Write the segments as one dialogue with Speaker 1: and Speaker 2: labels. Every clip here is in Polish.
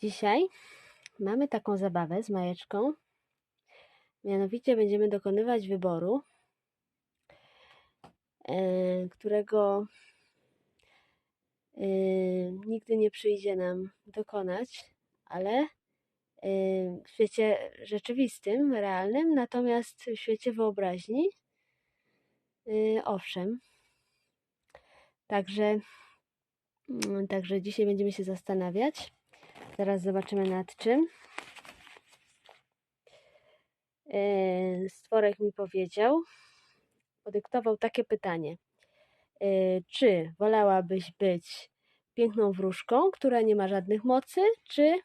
Speaker 1: Dzisiaj mamy taką zabawę z Majeczką. Mianowicie będziemy dokonywać wyboru, e, którego e, nigdy nie przyjdzie nam dokonać, ale e, w świecie rzeczywistym, realnym, natomiast w świecie wyobraźni, owszem. Także, mm, także dzisiaj będziemy się zastanawiać. Zaraz zobaczymy nad czym. E, Stworek mi powiedział, podyktował takie pytanie. E, Czy wolałabyś być piękną wróżką, która nie ma żadnych mocy, czy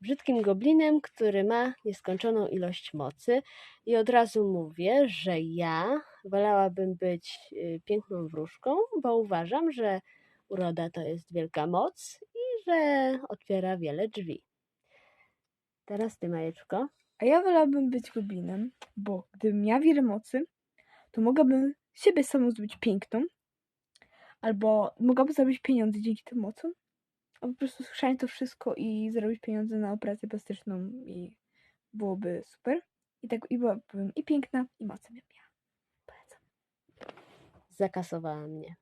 Speaker 1: brzydkim goblinem, który ma nieskończoną ilość mocy? I od razu mówię, że ja wolałabym być y, piękną wróżką, bo uważam, że uroda to jest wielka moc że otwiera wiele drzwi. Teraz ty, Majeczko.
Speaker 2: A ja wolałabym być goblinem, bo gdybym miała wiele mocy, to mogłabym siebie samą zrobić piękną, albo mogłabym zrobić pieniądze dzięki tym mocom, albo po prostu schrzanić to wszystko i zrobić pieniądze na operację plastyczną i byłoby super. I tak i byłabym i piękna, i mocy bym miała. Polecam.
Speaker 1: Zakasowała mnie.